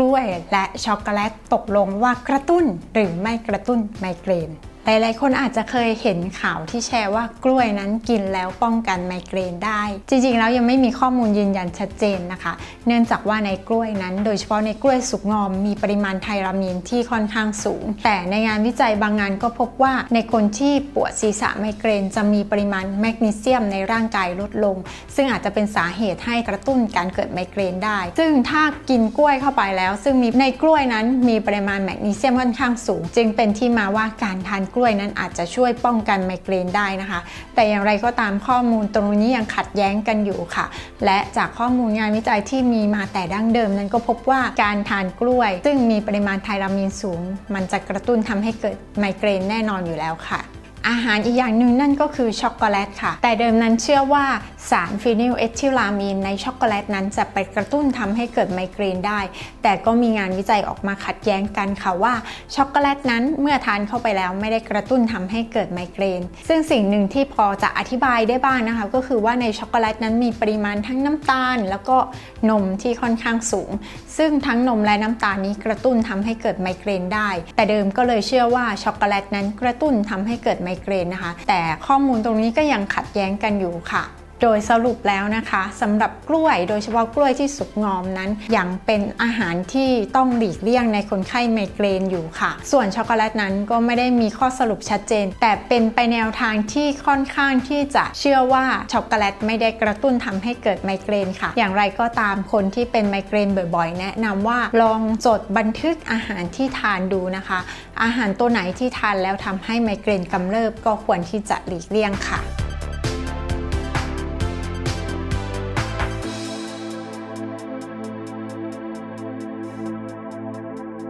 ล้วยและช็อกโกแลตตกลงว่ากระตุ้นหรือไม่กระตุ้นไมเกรน ลายๆ คนอาจจะเคยเห็นข่าวที่แชร์ว่ากล้วยนั้นกินแล้วป้องกันไมเกรนได้ จริงๆ แล้วยังไม่มีข้อมูลยืนยันชัดเจนนะคะ เนื่องจากว่าในกล้วยนั้น โดยเฉพาะในกล้วยสุกงอมมีปริมาณไทรามีนที่ค่อนข้างสูง แต่ในงานวิจัยบางงานก็พบว่าในคนที่ปวดศีรษะไมเกรนจะมีปริมาณแมกนีเซียมในร่างกายลดลง ซึ่งอาจจะเป็นสาเหตุให้กระตุ้นการเกิดไมเกรนได้ ซึ่งถ้ากินกล้วยเข้าไปแล้ว ซึ่งมีในกล้วยนั้นมีปริมาณแมกนีเซียมค่อนข้างสูง จึงเป็นที่มาว่าการทานกล้วยนั้นอาจจะช่วยป้องกันไมเกรนได้นะคะ แต่อย่างไรก็ตามข้อมูลตรงนี้ยังขัดแย้งกันอยู่ค่ะ และจากข้อมูลงานวิจัยที่มีมาแต่ดั้งเดิมนั้นก็พบว่าการทานกล้วย ซึ่งมีปริมาณไทรามีนสูง มันจะกระตุ้นทำให้เกิดไมเกรนแน่นอนอยู่แล้วค่ะ อาหารอีกอย่างหนึ่งนั่นก็คือช็อกโกแลตค่ะ แต่เดิมนั้นเชื่อว่าสารฟีนิลเอทิลามีนในช็อกโกแลตนั้นจะไปกระตุ้นทำให้เกิดไมเกรนได้ แต่ก็มีงานวิจัยออกมาขัดแย้งกันค่ะว่าช็อกโกแลตนั้นเมื่อทานเข้าไปแล้วไม่ได้กระตุ้นทำให้เกิดไมเกรน ซึ่งสิ่งหนึ่งที่พอจะอธิบายได้บ้างนะคะ ก็คือว่าในช็อกโกแลตนั้นมีปริมาณทั้งน้ำตาล แล้วก็นมที่ค่อนข้างสูง ซึ่งทั้งนมและน้ำตาลนี้กระตุ้นทำให้เกิดไมเกรนได้ แต่เดิมก็เลยเชื่อว่าช็อกโกแลตนั้นกระตุ้นทำให้เกิดไมเกรนนะคะ แต่ข้อมูลตรงนี้ก็ยังขัดแย้งกันอยู่ค่ะ โดยสรุปแล้วนะคะสำหรับกล้วยโดยเฉพาะกล้วยที่สุกงอมนั้นยังเป็นอาหารที่ต้องหลีกเลี่ยงในคนไข้ไมเกรนอยู่ค่ะ ส่วนช็อกโกแลตนั้นก็ไม่ได้มีข้อสรุปชัดเจน แต่เป็นไปแนวทางที่ค่อนข้างที่จะเชื่อว่าช็อกโกแลตไม่ได้กระตุ้นทำให้เกิดไมเกรนค่ะ อย่างไรก็ตามคนที่เป็นไมเกรนบ่อยๆ แนะนำว่าลองจดบันทึกอาหารที่ทานดูนะคะ อาหารตัวไหนที่ทานแล้วทำให้ไมเกรนกำเริบก็ควรที่จะหลีกเลี่ยงค่ะ